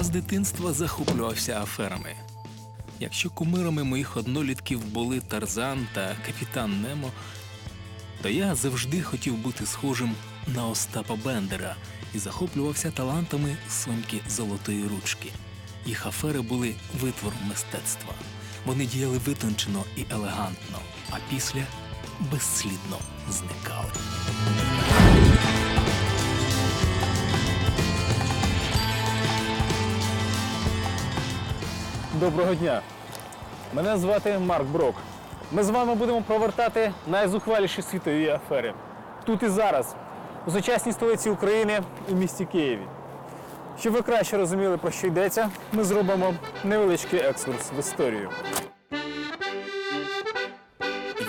З дитинства захоплювався аферами. Якщо кумирами моїх однолітків були Тарзан та капітан Немо, то я завжди хотів бути схожим на Остапа Бендера і захоплювався талантами Соньки Золотої ручки. Їх афери були витвором мистецтва. Вони діяли витончено і елегантно, а після безслідно зникали. Доброго дня. Мене звати Марк Брок. Ми з вами будемо провертати найзухваліші світові афери. Тут і зараз, у сучасній столиці України у місті Києві. Щоб ви краще розуміли, про що йдеться, ми зробимо невеличкий екскурс в історію.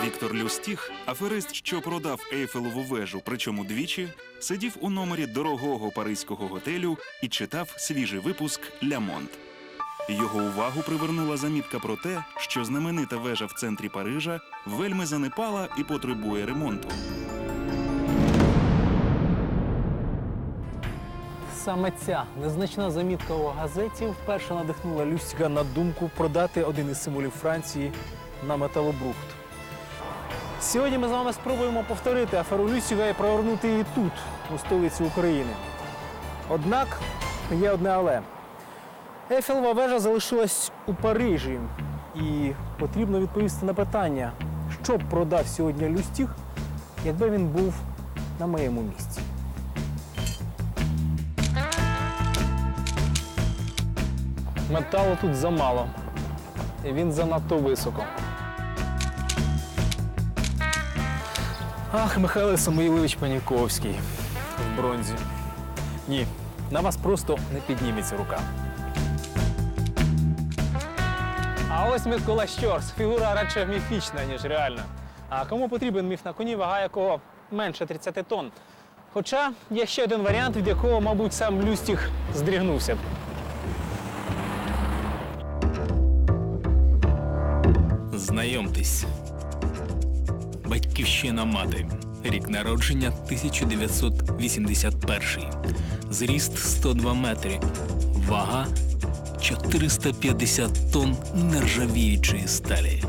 Віктор Люстіх, аферист, що продав Ейфелеву вежу, причому двічі, сидів у номері дорогого паризького готелю і читав свіжий випуск Ля Монт. Його увагу привернула замітка про те, що знаменита вежа в центрі Парижа вельми занепала і потребує ремонту. Саме ця незначна замітка у газеті вперше надихнула Люстіга на думку продати один із символів Франції на металобрухт. Сьогодні ми з вами спробуємо повторити аферу Люстіга і провернути її тут, у столиці України. Однак є одне але. Ейфелева вежа залишилась у Парижі, і потрібно відповісти на питання, що б продав сьогодні Люстіг, якби він був на моєму місці. Металу тут замало. І він занадто високо. Ах, Михайло Самоїлович Паніковський в бронзі. Ні, на вас просто не підніметься рука. А ось Микола Щорс. Фігура радше міфічна, ніж реальна. А кому потрібен міф на коні, вага якого менше 30 тонн? Хоча є ще один варіант, від якого, мабуть, сам Люстіг здрігнувся б. Знайомтесь. Батьківщина мати. Рік народження 1981. Зріст 102 метри. Вага 450 тонн нержавіючої сталі.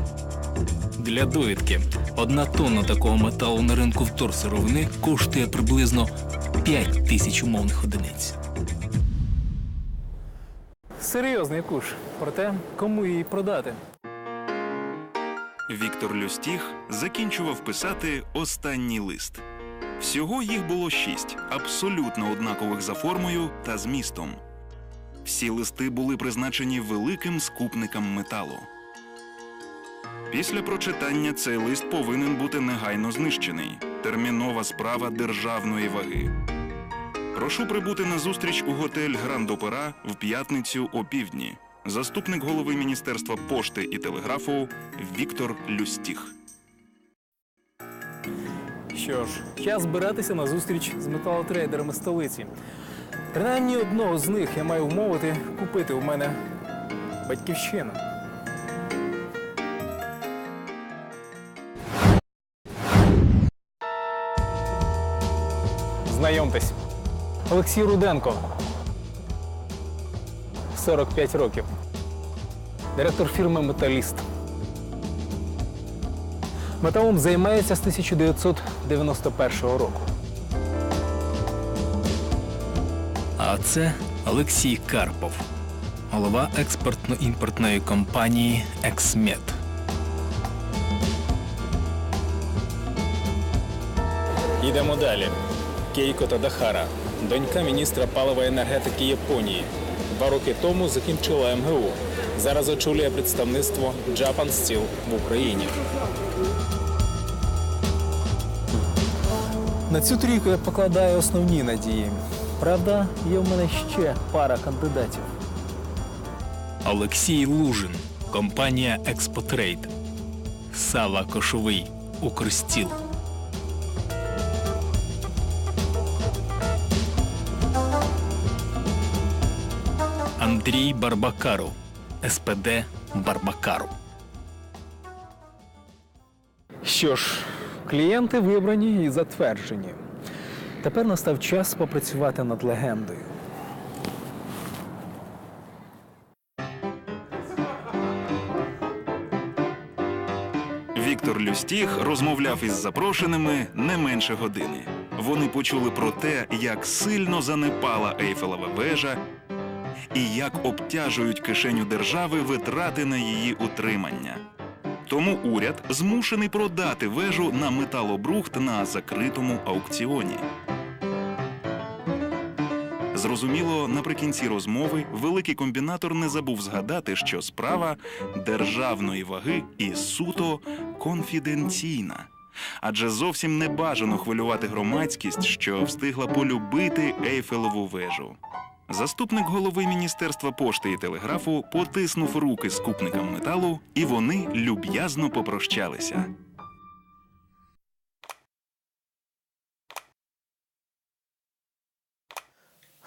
Для довідки, одна тонна такого металу на ринку вторсировини коштує приблизно 5 тисяч умовних одиниць. Серйозний куш. Проте, кому її продати? Віктор Люстіх закінчував писати останній лист. Всього їх було шість, абсолютно однакових за формою та змістом. Всі листи були призначені великим скупникам металу. Після прочитання цей лист повинен бути негайно знищений. Термінова справа державної ваги. Прошу прибути на зустріч у готель Гранд Опера в п'ятницю о півдні. Заступник голови Міністерства пошти і телеграфу Віктор Люстіх. Що ж, час збиратися на зустріч з металотрейдерами столиці. Принаймні одного з них я маю вмовити купити у мене батьківщину. Знайомтесь, Олексій Руденко. 45 років. Директор фірми Металіст. Металом займається з 1991 року. А це Олексій Карпов, голова експортно-імпортної компанії «Ексмет». Йдемо далі. Кейко Тадахара, донька міністра палива і енергетики Японії. Два роки тому закінчила МГУ. Зараз очолює представництво Japan Steel в Україні. На цю трійку я покладаю основні надії. Правда, є в мене ще пара кандидатів. Олексій Лужин, компанія «Експотрейд». Сава Кошовий, Укрстіл. Андрій Барбакару, СПД Барбакару. Що ж, клієнти вибрані і затверджені. Тепер настав час попрацювати над легендою. Віктор Люстіх розмовляв із запрошеними не менше години. Вони почули про те, як сильно занепала ейфелова вежа і як обтяжують кишеню держави витрати на її утримання. Тому уряд змушений продати вежу на металобрухт на закритому аукціоні. Зрозуміло, наприкінці розмови великий комбінатор не забув згадати, що справа державної ваги і суто конфіденційна. Адже зовсім не бажано хвилювати громадськість, що встигла полюбити Ейфелеву вежу. Заступник голови Міністерства пошти і телеграфу потиснув руки скупникам металу, і вони люб'язно попрощалися.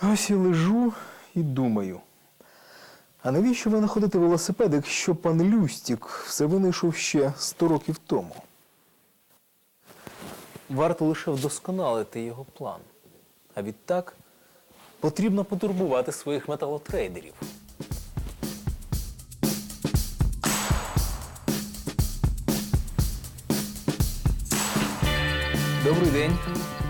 Ось я лежу і думаю. А навіщо ви винаходити велосипед, якщо пан Люстік все винайшов ще 100 років тому? Варто лише вдосконалити його план. А відтак потрібно потурбувати своїх металотрейдерів.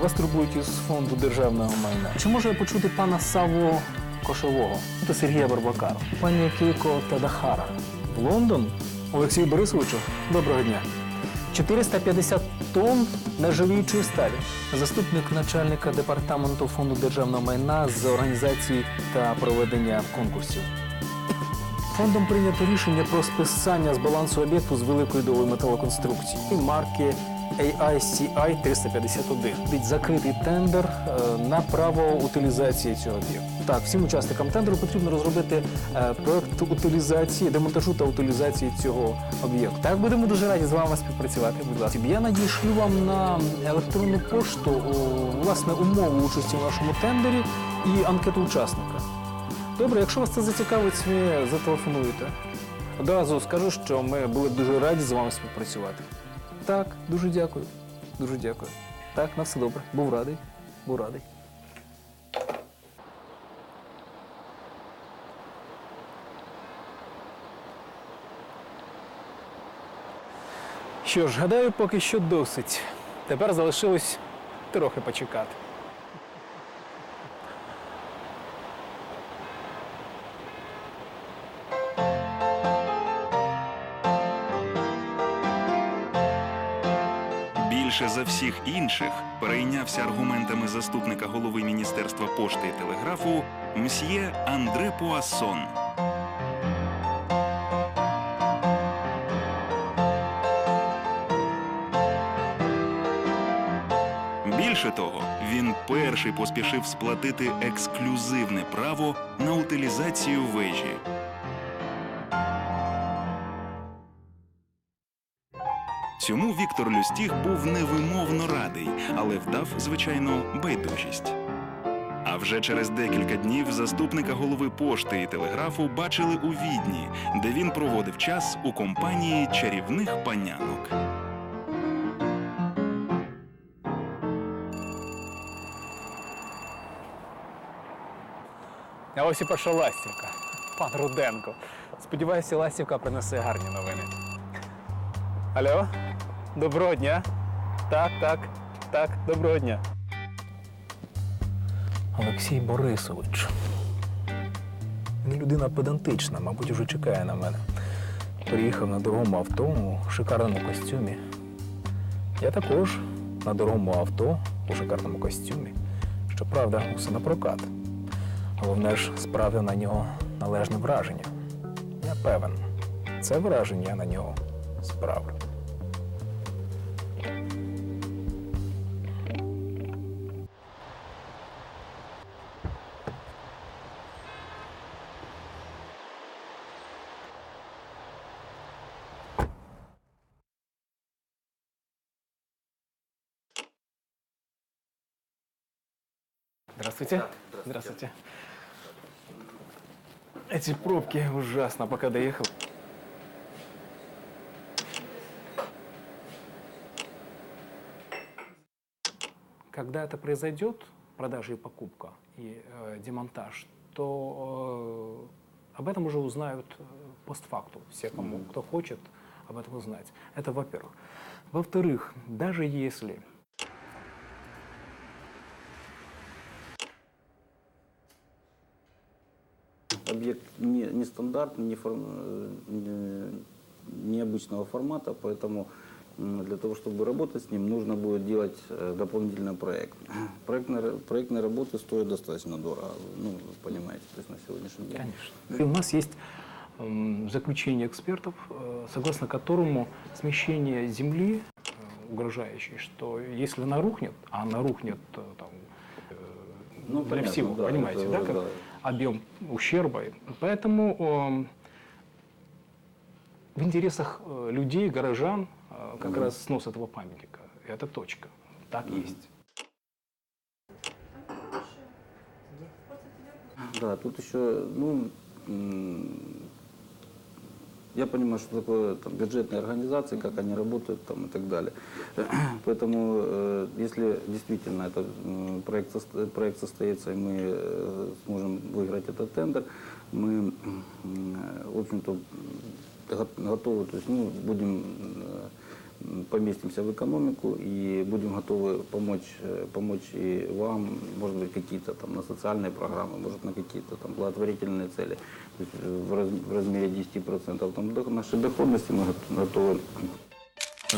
Вас турбують із фонду державного майна. Чи можу я почути пана Саву Кошового та Сергія Барбакара, пані Кейко Тадахара? Лондон? Олексію Борисовичу, доброго дня. 450 тонн нержавіючої сталі. Заступник начальника департаменту фонду державного майна з організації та проведення конкурсів. Фондом прийнято рішення про списання з балансу об'єкту з великої дової металоконструкції марки AICI 351. Від закритий тендер е, на право утилізації цього об'єкту. Так, всім учасникам тендеру потрібно розробити е, проект утилізації, демонтажу та утилізації цього об'єкту. Так, будемо дуже раді з вами співпрацювати. Будь ласка, я надішлю вам на електронну пошту власне умови участі в нашому тендері і анкету учасника. Добре, якщо вас це зацікавить, ви зателефонуєте. Одразу скажу, що ми були дуже раді з вами співпрацювати. Так, дуже дякую. Дуже дякую. Так, на все добре. Був радий. Був радий. Що ж, гадаю, поки що досить. Тепер залишилось трохи почекати. Більше за всіх інших перейнявся аргументами заступника голови Міністерства пошти і телеграфу мсьє Андре Пуассон. Більше того, він перший поспішив сплатити ексклюзивне право на утилізацію вежі. Цьому Віктор Люстіг був невимовно радий, але вдав, звичайно, байдужість. А вже через декілька днів заступника голови пошти і телеграфу бачили у відні, де він проводив час у компанії чарівних панянок. А ось і перша ластівка. Пан Руденко. Сподіваюся, ластівка принесе гарні новини. Алло? Доброго дня. Так, так, так, доброго дня. Олексій Борисович. Людина педантична, мабуть, уже чекає на мене. Приїхав на дорогому авто у шикарному костюмі. Я також на дорогому авто у шикарному костюмі. Щоправда, усе на прокат. Головне ж справив на нього належне враження. Я певен, це враження на нього справлю. Здравствуйте. Здравствуйте. Эти пробки ужасно, пока доехал. Когда это произойдет, продажа и покупка, и э, демонтаж, то э, об этом уже узнают э, постфактум все, кому кто хочет, об этом узнать. Это во-первых. Во-вторых, даже если Объект не, нестандартный, не форм- э, не- необычного формата, поэтому для того, чтобы работать с ним, нужно будет делать э, дополнительный проект. Проектные, ра- проектные работы стоят достаточно дорого, ну, понимаете, то есть на сегодняшний день. Конечно. И у нас есть заключение экспертов, э, согласно которому смещение Земли э, угрожающее, что если она рухнет, а она рухнет там, Ну, для понятно, всего, да, понимаете, это, да, как да. объем ущерба. Поэтому эм, в интересах э, людей, горожан, э, как раз снос этого памятника. Это точка. Так есть. Да, тут еще, ну, я понимаю, что такое там, бюджетные организации, как они работают там, и так далее. Поэтому, э, если действительно этот проект, проект состоится, и мы э, сможем выиграть этот тендер, мы, в общем-то, готовы, то есть, ну, будем э, м, поместимся в экономику и будем готовы помочь, э, помочь и вам, может быть, какие-то там на социальные программы, может, на какие-то там благотворительные цели. То есть э, в, раз- в размере 10% там, до- нашей доходности мы гот- готовы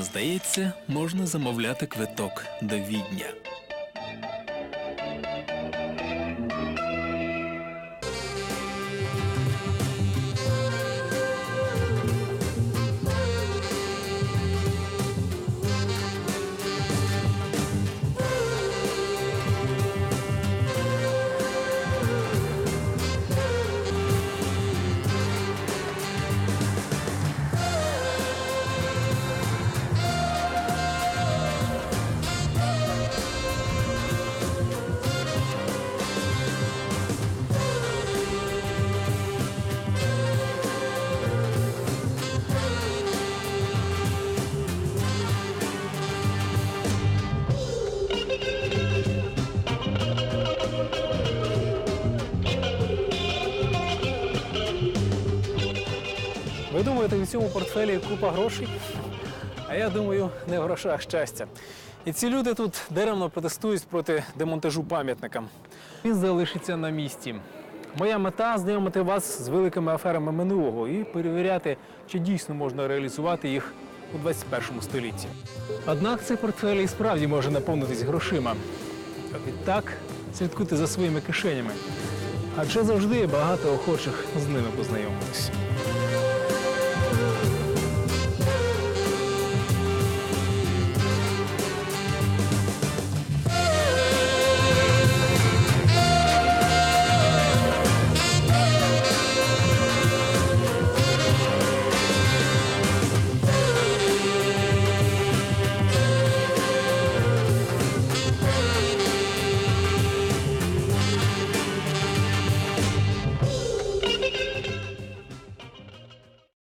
Здається, можна замовляти квиток до Відня. Думаєте, в цьому портфелі купа грошей? А я думаю, не в грошах щастя. І ці люди тут даремно протестують проти демонтажу пам'ятника. Він залишиться на місці. Моя мета знайомити вас з великими аферами минулого і перевіряти, чи дійсно можна реалізувати їх у 21 столітті. Однак цей портфель і справді може наповнитись грошима. Відтак слідкуйте за своїми кишенями. Адже завжди багато охочих з ними познайомитись.